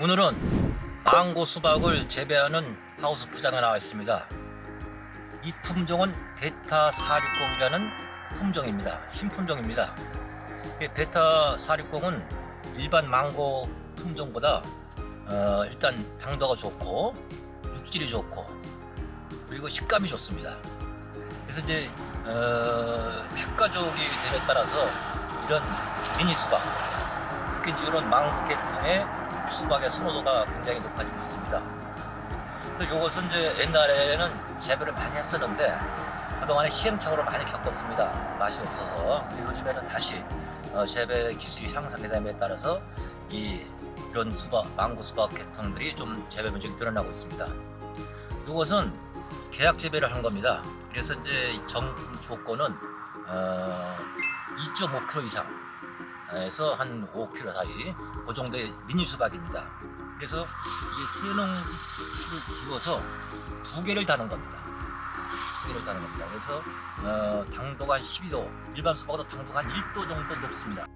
오늘은 망고 수박을 재배하는 하우스 포장에 나와 있습니다. 이 품종은 베타 460이라는 품종입니다. 신품종입니다. 이 베타 460은 일반 망고 품종보다 어, 일단 당도가 좋고 육질이 좋고 그리고 식감이 좋습니다. 그래서 이제 어, 핵가족이 됨에 따라서 이런 미니 수박 특히 이런 망고 계통의 수박의 선호도가 굉장히 높아지고 있습니다. 그래서 이것은 이제 옛날에는 재배를 많이 했었는데 그동안에 시행착오를 많이 겪었습니다. 맛이 없어서 요즘에는 다시 어, 재배 기술이 향상됨에 따라서 이 이런 수박, 망고 수박 계통들이 좀 재배 면적이 늘어나고 있습니다. 이것은 계약 재배를 한 겁니다. 그래서 이제 이 정품 조건은 어, 2.5kg 이상 에서 한 5kg 사이 그 정도의 미니 수박입니다. 그래서 이 세농을 기워서 두 개를 다는 겁니다. 두 개를 다는 겁니다. 그래서 어, 당도가 한 12도, 일반 수박보다 당도가 한 1도 정도 높습니다.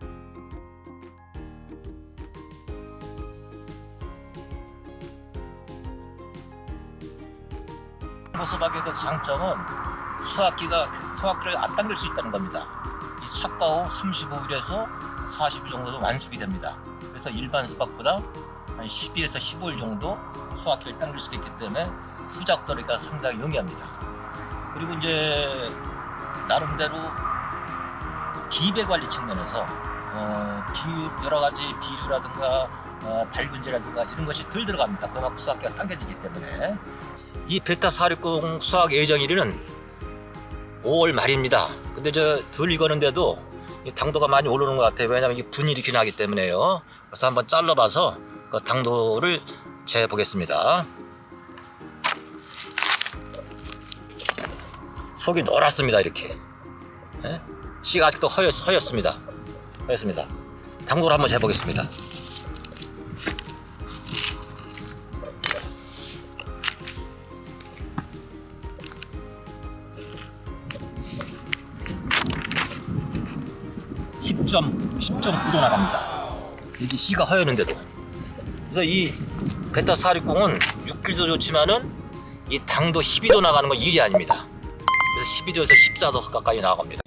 망고 수박의 그 장점은 수확기가 수확기를 안 당길 수 있다는 겁니다. 이 착과 후 35일에서 40일 정도도 완숙이 됩니다. 그래서 일반 수박보다 한 12에서 15일 정도 수확기를 당길 수 있기 때문에 후작거리가 상당히 용이합니다. 그리고 이제 나름대로 비배 관리 측면에서 어, 비유 여러 가지 비료라든가 어, 발균제라든가 이런 것이 덜 들어갑니다. 그만큼 수확기가 당겨지기 때문에 이 베타 460 수확 예정일은 5월 말입니다. 근데 저 덜 익었는데도 이 당도가 많이 오르는 것 같아요. 왜냐하면 이게 분이 이렇게 나기 때문에요. 그래서 한번 잘라봐서 그 당도를 재 보겠습니다. 속이 노랗습니다. 이렇게. 예? 씨가 아직도 허였, 허였습니다. 허였습니다. 당도를 한번 재보겠습니다. 십점 10.9도 나갑니다. 여기 씨가 허였는데도. 그래서 이 베타 460은 6kg도 좋지만은 이 당도 12도 나가는 건 일이 아닙니다. 그래서 12도에서 14도 가까이 나갑니다.